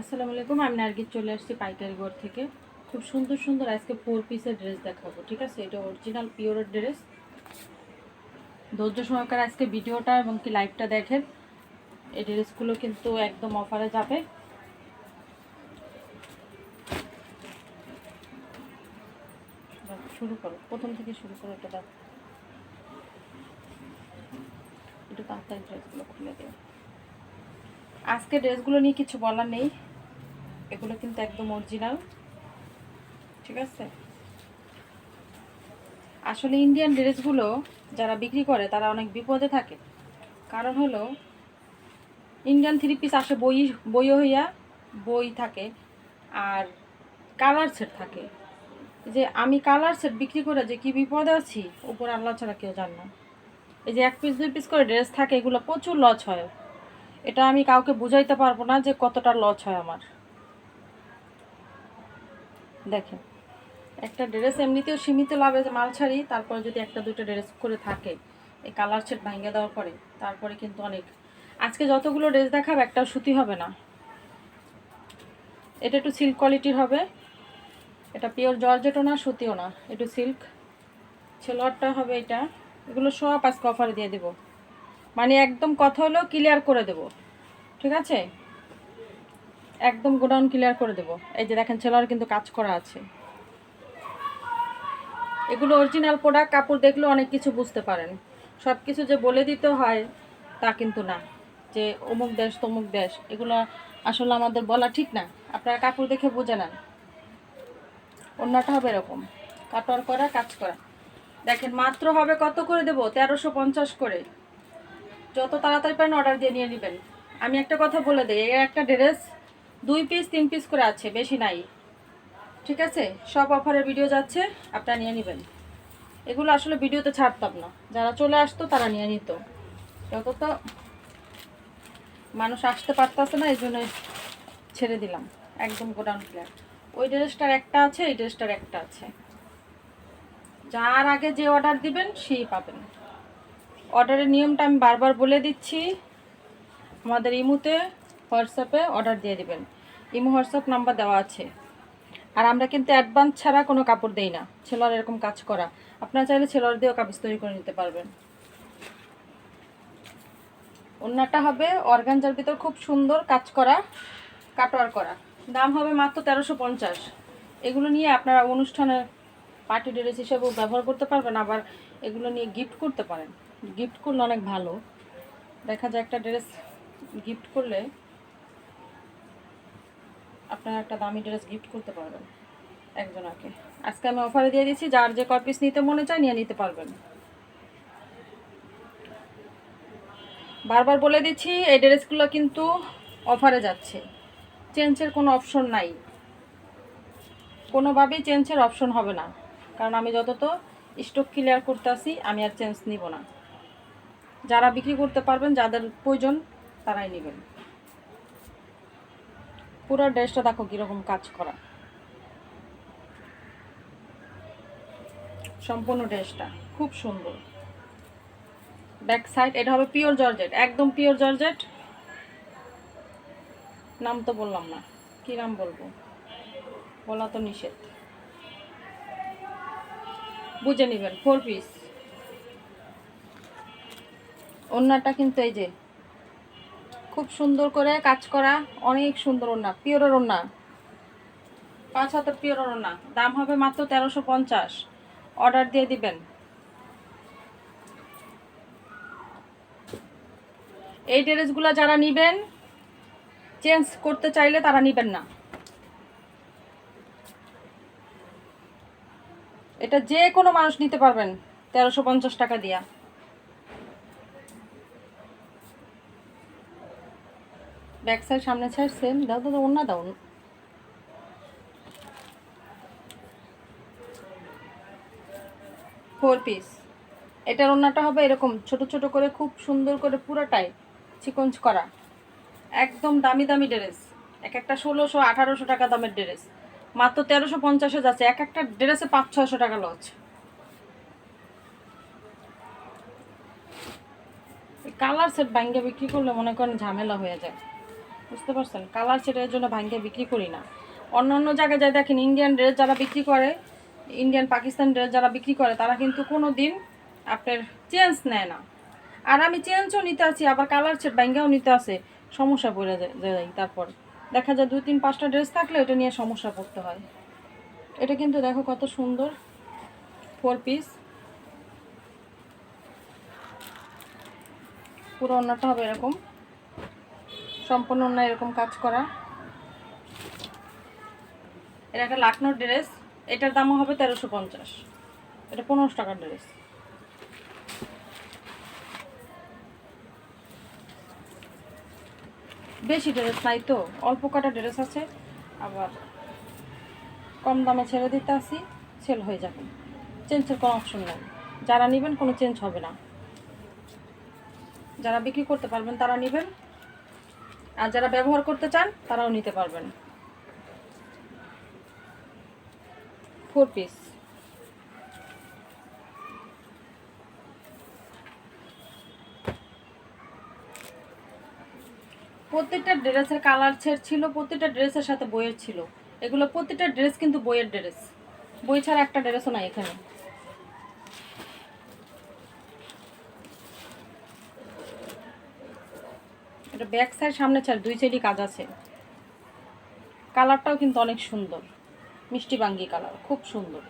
আসসালামু আলাইকুম, আমি নার্গিস চলে আসছি পাইকারি ঘর থেকে। খুব সুন্দর সুন্দর আজকে ফোর পিসের ড্রেস দেখাবো, ঠিক আছে? এটা অরিজিনাল পিওরের ড্রেস ধৈর্য সহকারে আজকে ভিডিওটা এবং কি লাইভটা দেখেন। এই ড্রেসগুলো কিন্তু একদম অফারে যাবে। শুরু করো। প্রথম থেকে শুরু করো, এটা দাও। একটু তাড়াতাড়ি ড্রেসগুলো খুলে দেও। আজকে ড্রেসগুলো নিয়ে কিছু বলার নেই। এগুলো কিন্তু একদম অরিজিনাল ঠিক আছে? আসলে ইন্ডিয়ান ড্রেসগুলো যারা বিক্রি করে, তারা অনেক বিপদে থাকে। কারণ হলো ইন্ডিয়ান থ্রি পিস আসে বই বইও হইয়া বই থাকে আর কালার সেট থাকে। যে আমি কালার সেট বিক্রি করে যে কি বিপদে আছি, উপর আল্লাহ ছাড়া কেউ জান না। এই যে এক পিস দুই পিস করে ড্রেস থাকে, এগুলো প্রচুর লস হয়। এটা আমি কাউকে বুঝাইতে পারব না যে কতটা লস হয় আমার। দেখেন, একটা ড্রেস এমনিতেও সীমিত লাভে মাল ছাড়ি, তারপরে যদি একটা দুটো ড্রেস করে থাকে, এই কালার সেট ভাঙিয়ে দেওয়ার পরে, তারপরে কিন্তু অনেক। আজকে যতগুলো ড্রেস দেখাবে, একটাও সুতি হবে না। এটা একটু সিল্ক কোয়ালিটির হবে। এটা পিওর জর্জেটও না, সুতিও না, একটু সিল্ক ছেলোয়ারটা হবে এটা। এগুলো সব আজকে অফারে দিয়ে দেবো। মানে একদম কথা হলেও ক্লিয়ার করে দেব। ঠিক আছে? একদম গোডাউন ক্লিয়ার করে দেব। এই যে দেখেন, ছেলার কিন্তু কাজ করা আছে। এগুলো অরিজিনাল প্রোডাক্ট কাপড় দেখলে অনেক কিছু বুঝতে পারেন। সব কিছু যে বলে দিতে হয়, তা কিন্তু না। যে অমুক দেশ, তমুক দেশ, এগুলো আসলে আমাদের বলা ঠিক না। আপনারা কাপড় দেখে বুঝে নেন। অন্যটা হবে এরকম। কাটর করা, কাজ করা। দেখেন, মাত্র হবে কত করে দেবো? তেরোশো পঞ্চাশ করে। যত তাড়াতাড়ি পারেন অর্ডার দিয়ে নিয়ে নেবেন। আমি একটা কথা বলে দিই, এর একটা ড্রেস দুই পিস তিন পিস করে আছে, বেশি নাই। ঠিক আছে? সব অফারের ভিডিও যাচ্ছে, আপনারা নিয়ে নেবেন। এগুলো আসলে ভিডিওতে ছাড়তাম না। যারা চলে আসতো, তারা নিয়ে নিত। যত তো মানুষ আসতে পারতেছে না এই জন্য ছেড়ে দিলাম। একদম গোডাউন ক্লিয়ার ওই ড্রেসটার একটা আছে, এই ড্রেসটার একটা আছে। যার আগে যে অর্ডার দিবেন, সেই পাবেন। অর্ডারের নিয়মটা আমি বারবার বলে দিচ্ছি। আমাদের ইমুতে হোয়াটসঅ্যাপে অর্ডার দিয়ে দেবেন। ইমু, হোয়াটসঅ্যাপ নাম্বার দেওয়া আছে। আর আমরা কিন্তু অ্যাডভান্স ছাড়া কোনো কাপড় দেই না। ছেলোয়ার এরকম কাজ করা। আপনারা চাইলে ছেলোয়ার দিয়েও কাপড় তৈরি করে নিতে পারবেন। অন্যটা হবে অর্গানজার ভিতর খুব সুন্দর কাজ করা কাটোয়ার করা। দাম হবে মাত্র তেরোশো পঞ্চাশ। এগুলো নিয়ে আপনারা অনুষ্ঠানে পার্টি ড্রেস হিসেবেও ব্যবহার করতে পারবেন, আবার এগুলো নিয়ে গিফট করতে পারেন। গিফট করলে অনেক ভালো। দেখা যায় একটা ড্রেস গিফট করলে আপনারা একটা দামি ড্রেস গিফট করতে পারবেন একজনাকে। আজকে আমি অফারে দিয়ে দিচ্ছি যার যে কপিস নিতে মনে চায় নিয়ে নিতে পারবেন। বারবার বলে দিচ্ছি, এই ড্রেসগুলো কিন্তু অফারে যাচ্ছে। চেঞ্জের কোনো অপশন নাই। কোনোভাবেই চেঞ্জের অপশন হবে না। কারণ আমি যত তো স্টক ক্লিয়ার করতে আসি আমি আর চেঞ্জ নিব না। যারা বিক্রি করতে পারবেন, যাদের প্রয়োজন, তারাই নেবেন। পুরো ড্রেসটা দেখো কীরকম কাজ করা। সম্পূর্ণ ড্রেসটা খুব সুন্দর। ব্যাক সাইড, এটা হবে পিওর জর্জেট, একদম পিওর জর্জেট। নাম তো বললাম না, কি নাম বলব? বলা তো নিষেধ। বুঝে নেবেন ফোর পিস ওড়নাটা কিন্তু এই যে খুব সুন্দর করে কাজ করা, অনেক সুন্দর ওড়না, পিওরের ওড়না। পাঁচ হাতের পিওরের ওড়না, দাম হবে মাত্র তেরোশো পঞ্চাশ। অর্ডার দিয়ে দিবেন। এই ড্রেসগুলো যারা নিবেন, চেঞ্জ করতে চাইলে তারা নিবেন না। এটা যে কোনো মানুষ নিতে পারবেন, তেরোশো পঞ্চাশ টাকা দিয়া। ব্যাক সাইড সামনে সাইড সেম দাও দাও অন্য দাও। ফোর পিস এটার ওড়নাটা হবে এরকম, ছোট ছোট করে, খুব সুন্দর করে পুরোটাই চিকঞ্চ করা। একদম দামি দামি ড্রেস। এক একটা ষোলোশো, আঠারোশো টাকা দামের ড্রেস। মাত্র তেরোশো পঞ্চাশে যাচ্ছে। এক একটা ড্রেসে পাঁচ, ছয়শো টাকা লস কালার সেট ব্যাঙ্গে বিক্রি করলে মনে করেন ঝামেলা হয়ে যায়। বুঝতে পারছেন? কালার সেটার জন্য ভাঙ্গে বিক্রি করি না। অন্য অন্য জায়গায় যায় দেখেন ইন্ডিয়ান ড্রেস যারা বিক্রি করে ইন্ডিয়ান পাকিস্তান ড্রেস যারা বিক্রি করে, তারা কিন্তু কোনো দিন আপনার চেঞ্জ নেয় না। আর আমি চেঞ্জও নিতে আসি আবার কালার সেট ভাঙ্গাও নিতে আসে সমস্যা পড়ে যায় তারপর। দেখা যায় দুই তিন পাঁচটা ড্রেস থাকলে এটা নিয়ে সমস্যা পড়তে হয়। এটা কিন্তু দেখো কত সুন্দর ফোর পিস পুরো অন্যটা হবে এরকম। সম্পূর্ণ অন্য এরকম কাজ করা। এটা একটা লাকনোর ড্রেস, এটার দামও হবে তেরোশো পঞ্চাশ। এটা পনেরোশো টাকার ড্রেস। বেশি ড্রেস নাই তো, অল্প কটা ড্রেস আছে, আবার কম দামে ছেড়ে দিতে আসি, সেল হয়ে যাবে। চেঞ্জের কোনো অপশন নাই। যারা নেবেন কোনো চেঞ্জ হবে না। যারা বিক্রি করতে পারবেন তারা নেবেন। আর যারা ব্যবহার করতে চান, তারাও নিতে পারবেন। ফোর পিস প্রত্যেকটা ড্রেসের কালার ছেড় ছিল, প্রত্যেকটা ড্রেসের সাথে বইয়ের ছিল। এগুলো প্রত্যেকটা ড্রেস কিন্তু বইয়ের ড্রেস। বই ছাড়া একটা ড্রেসও নাই এখানে। এটা ব্যাক সাইড সামনে ছাড় দুই সাইডই কাজ আছে। কালারটাও কিন্তু অনেক সুন্দর। মিষ্টি বাঙ্গি কালার খুব সুন্দর।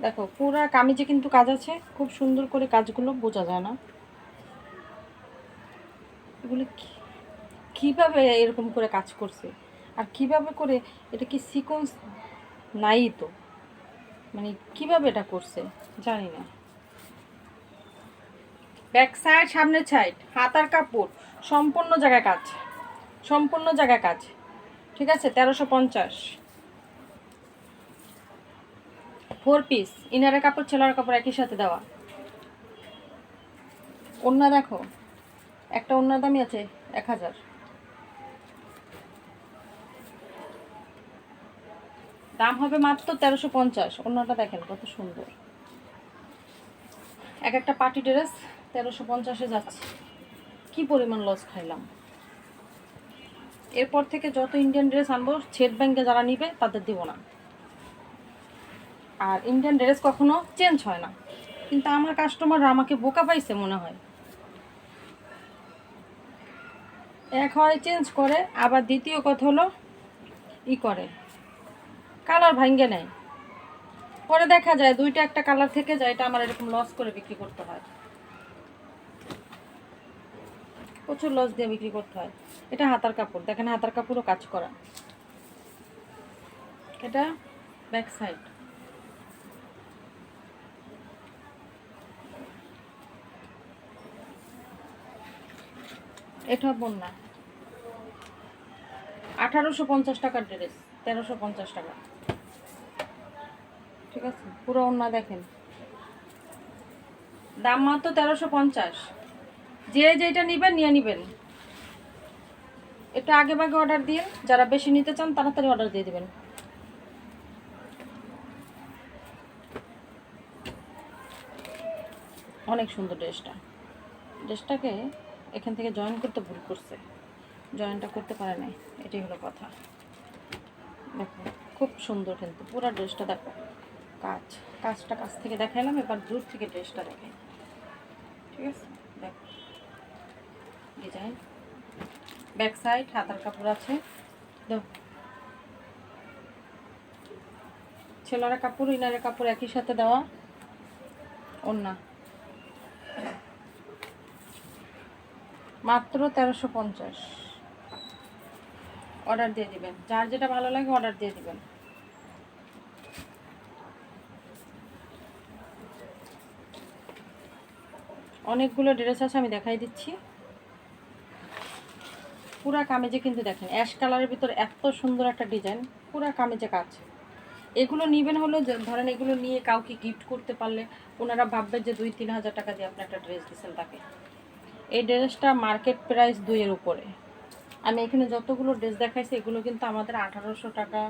দেখো, পুরা কামিজে কিন্তু কাজ আছে। খুব সুন্দর করে কাজগুলো বোঝা যায় না। এগুলো কীভাবে এরকম করে কাজ করছে? আর কীভাবে করে, এটা কি সিকোয়েন্স নাই তো? মানে কীভাবে এটা করছে? জানি না। ব্যাক সাইড সামনের সাইড হাতার কাপড়। সম্পূর্ণ জায়গায় কাজ। সম্পূর্ণ জায়গায় কাজ। ঠিক আছে? তেরোশো পঞ্চাশ। ফোর পিস ইনারের কাপড়, ছেলার কাপড় একই সাথে দেওয়া। ওন্না দেখো। একটা ওন্নার দামই আছে এক হাজার। দাম হবে মাত্র তেরোশো পঞ্চাশ। অন্যটা দেখেন কত সুন্দর। এক একটা পার্টি ড্রেস তেরোশো পঞ্চাশে যাচ্ছে। কি পরিমাণ লস খাইলাম? এরপর থেকে যত ইন্ডিয়ান ড্রেস আনব ছেট ব্যাংকে যারা নিবে, তাদের দিব না। আর ইন্ডিয়ান ড্রেস কখনো চেঞ্জ হয় না। কিন্তু আমার কাস্টমাররা আমাকে বোকা পাইছে মনে হয়। এক হয় চেঞ্জ করে, আবার দ্বিতীয় কথা হলো ই করে। কালার ভাঙ্গে নেয়। পরে দেখা যায়, দুইটা একটা কালার থেকে যায়, এটা আমার এরকম লস করে বিক্রি করতে হয়। প্রচুর লস দিয়ে বিক্রি করতে হয়। এটা হাতার কাপড়। দেখেন হাতার কাপড়ও কাজ করা। এটা ব্যাক সাইড এটা বন্যা। আঠারোশো পঞ্চাশ টাকার ড্রেস তেরোশো পঞ্চাশ টাকা। ঠিক আছে? পুরো ওন্না দেখেন। দাম মাত্র তেরোশো পঞ্চাশ। যে যেটা নেবেন, নিয়ে নেবেন। একটু আগে ভাগে অর্ডার দিয়ে যারা বেশি নিতে চান, তাড়াতাড়ি অর্ডার দিয়ে দেবেন। অনেক সুন্দর ড্রেসটা। ড্রেসটাকে এখান থেকে জয়েন করতে ভুল করছে। জয়েনটা করতে পারে নাই। এটাই হলো কথা। দেখো, খুব সুন্দর কিন্তু। পুরো ড্রেসটা দেখো। কাজ। কাজটা কাছ থেকে দেখাইলাম, এবার দূর থেকে ড্রেসটা দেখাই ঠিক আছে? দেখো ডিজাইন ব্যাক সাইড, হাতার কাপড় আছে। ছেলেরা কাপড়, ইনারের কাপড় একই সাথে দেওয়া। ওন্না মাত্র তেরোশো পঞ্চাশ। অর্ডার দিয়ে দিবেন। যার যেটা ভালো লাগে অর্ডার দিয়ে দিবেন। অনেকগুলো ড্রেস আছে, আমি দেখাই দিচ্ছি। পুরা কামেজে কিন্তু দেখেন অ্যাশ কালারের ভিতর এত সুন্দর একটা ডিজাইন পুরা কামেজে কাজ। এগুলো নেবেন হলো ধরেন এগুলো নিয়ে কাউকে গিফট করতে পারলে, ওনারা ভাববে যে দুই, তিন হাজার টাকা দিয়ে আপনি একটা ড্রেস দিচ্ছেন তাকে। এই ড্রেসটা মার্কেট প্রাইস দুইয়ের উপরে। আমি এখানে যতগুলো ড্রেস দেখাইছি, এগুলো কিন্তু আমাদের আঠারোশো টাকা,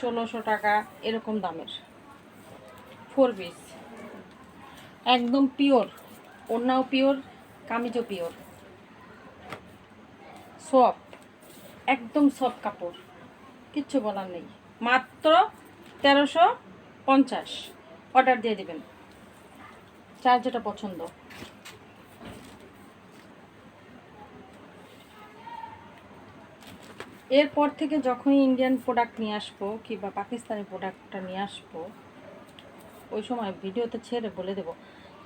ষোলোশো টাকা, এরকম দামের। ফোর পিস একদম পিওর ওড়নাও পিওর কামিজও পিওর সফট, একদম সফট কাপড়, কিচ্ছু বলার নেই। মাত্র তেরোশো পঞ্চাশ। অর্ডার দিয়ে দেবেন। যার যেটা পছন্দ। এরপর থেকে যখনই ইন্ডিয়ান প্রোডাক্ট নিয়ে আসব, কিংবা পাকিস্তানি প্রোডাক্টটা নিয়ে আসব, ওই সময় ভিডিওতে ছেড়ে বলে দেবো।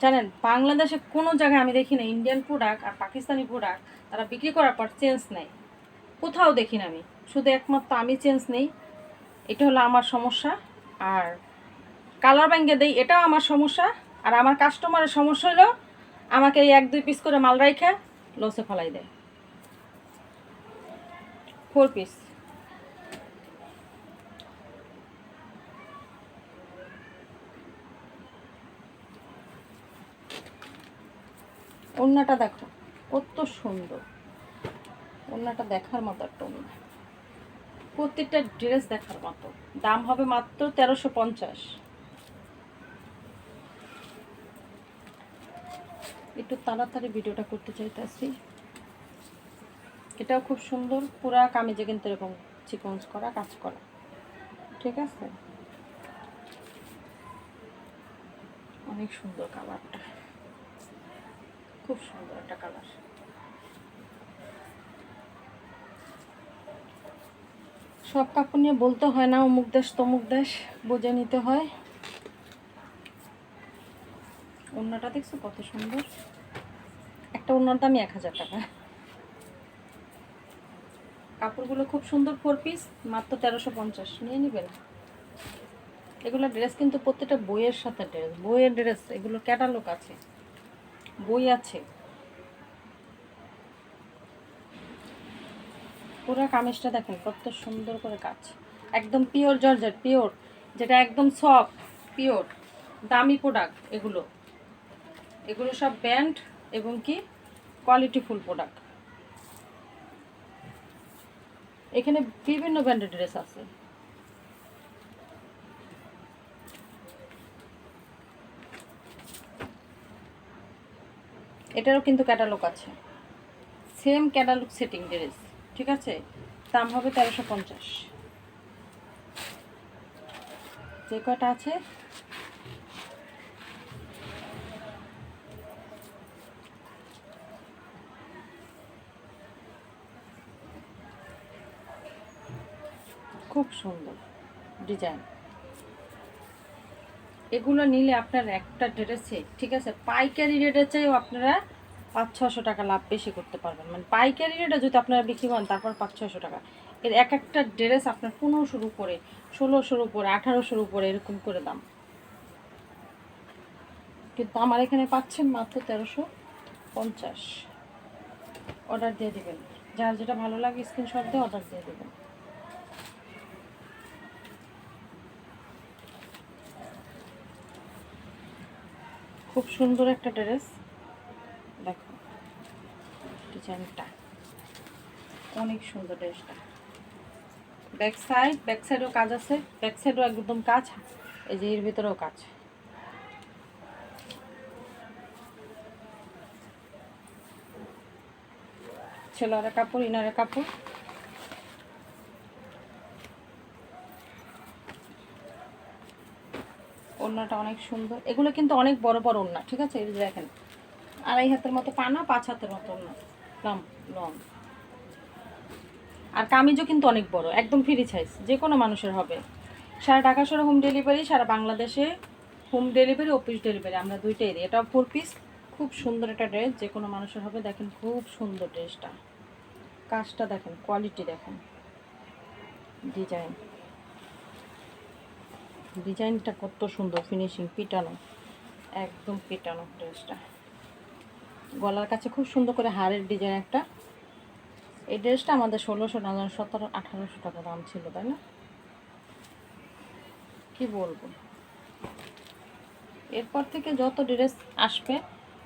জানেন, বাংলাদেশে কোনো জায়গায় আমি দেখি না ইন্ডিয়ান প্রোডাক্ট আর পাকিস্তানি প্রোডাক্ট তারা বিক্রি করার পর চেঞ্জ নেয়। কোথাও দেখি না আমি। শুধু একমাত্র আমি চেঞ্জ নেই, এটা হলো আমার সমস্যা। আর কালার ব্যাঙ্গে দেই, এটাও আমার সমস্যা। আর আমার কাস্টমারের সমস্যা হলো, আমাকে এক, দুই পিস করে মাল রাইখা লসে ফলাই দেয়। ফোর পিস ওড়নাটা দেখো, কত সুন্দর। ওড়নাটা দেখার মতো একটা ওড়না। প্রত্যেকটা ড্রেস দেখার মতো। দাম হবে মাত্র তেরোশো পঞ্চাশ। একটু তাড়াতাড়ি ভিডিওটা করতে চাইতেছি। এটাও খুব সুন্দর। পুরা কামিজে কিন্তু এরকম চিকনস করা কাজ করা। ঠিক আছে? অনেক সুন্দর কালারটা। খুব সুন্দর একটা কালার সব কাপড় নিয়ে বলতে হয় না, অমুক দেশ তমুক দেশ, বুঝে নিতে হয়। ওড়নাটা দেখছ কত সুন্দর? একটা ওড়নার দামই এক হাজার টাকা। কাপড়গুলো খুব সুন্দর ফোর পিস মাত্র তেরোশো পঞ্চাশ। নিয়ে নেবেন এগুলো ড্রেস কিন্তু প্রত্যেকটা বইয়ের সাথে ড্রেস বইয়ের ড্রেস এগুলো ক্যাটালগ আছে। বই আছে। পুরো কামিজটা দেখেন, কত সুন্দর করে কাজ। একদম পিওর জর্জেট পিওর যেটা একদম সফট পিওর দামি প্রোডাক্ট এগুলো। এগুলো সব ব্যান্ড এবং কি কোয়ালিটিফুল প্রোডাক্ট এখানে বিভিন্ন ব্র্যান্ডের ড্রেস আছে। এটারও কিন্তু ক্যাটালগ আছে। সেম ক্যাটালগ সেটিং ড্রেস, ঠিক আছে? দাম হবে তেরোশো পঞ্চাশ। যে কটা আছে? খুব সুন্দর ডিজাইন। এগুলো নিলে আপনার একটা ড্রেসে ঠিক আছে? পাইকারি রেটের চাইও আপনারা পাঁচ ছশো টাকা লাভ বেশি করতে পারবেন। মানে পাইকারি রেটে যদি আপনারা বিক্রি করেন, তারপর পাঁচ ছশো টাকা। এর এক একটা ড্রেস আপনার পনেরোশোর উপরে, ষোলোশোর উপরে, আঠারোশোর উপরে এরকম করে দাম। কিন্তু আমার এখানে পাচ্ছেন মাত্র তেরোশো পঞ্চাশ। অর্ডার দিয়ে দেবেন। যার যেটা ভালো লাগে স্ক্রিনশট দিয়ে অর্ডার দিয়ে দেবেন। খুব সুন্দর একটা ড্রেস। দেখো, ডিজাইনটা। অনেক সুন্দর ড্রেসটা। ব্যাক সাইড, ব্যাক সাইডেও কাজ আছে, ব্যাক সাইডও একদম কাজ। এই যে এর ভিতরেও কাজ। ছেলেরা কাপড়, ইনারে কাপড়। ওড়নাটা অনেক সুন্দর। এগুলো কিন্তু অনেক বড় বড় ওড়না, ঠিক আছে? এই দেখেন, আড়াই হাতের মতো পানা, পাঁচ হাতের মতো ওড়না লম লং। আর কামিজও কিন্তু অনেক বড়, একদম ফ্রি সাইজ যে কোনো মানুষের হবে। সারা ঢাকা শহরে হোম ডেলিভারি সারা বাংলাদেশে হোম ডেলিভারি অফিস ডেলিভারি আমরা দুইটাই দিই। এটা ফোর পিস খুব সুন্দর একটা ড্রেস যে কোনো মানুষের হবে, দেখেন খুব সুন্দর ড্রেসটা কাজটা দেখেন কোয়ালিটি দেখেন। ডিজাইন ডিজাইনটা কত সুন্দর ফিনিশিং পিটানো, একদম পিটানো ড্রেসটা। গলার কাছে খুব সুন্দর করে হারের ডিজাইন একটা। এই ড্রেসটা আমাদের ষোলোশো না, সতেরো, আঠারোশো টাকা দাম ছিল, তাই না? কি বলব? এরপর থেকে যত ড্রেস আসবে,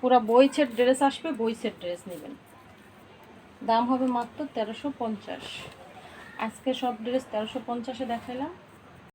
পুরো বই সেট ড্রেস আসবে, বই সেট ড্রেস নেবেন। দাম হবে মাত্র তেরোশো পঞ্চাশ। আজকে সব ড্রেস তেরোশো পঞ্চাশে দেখাইলাম।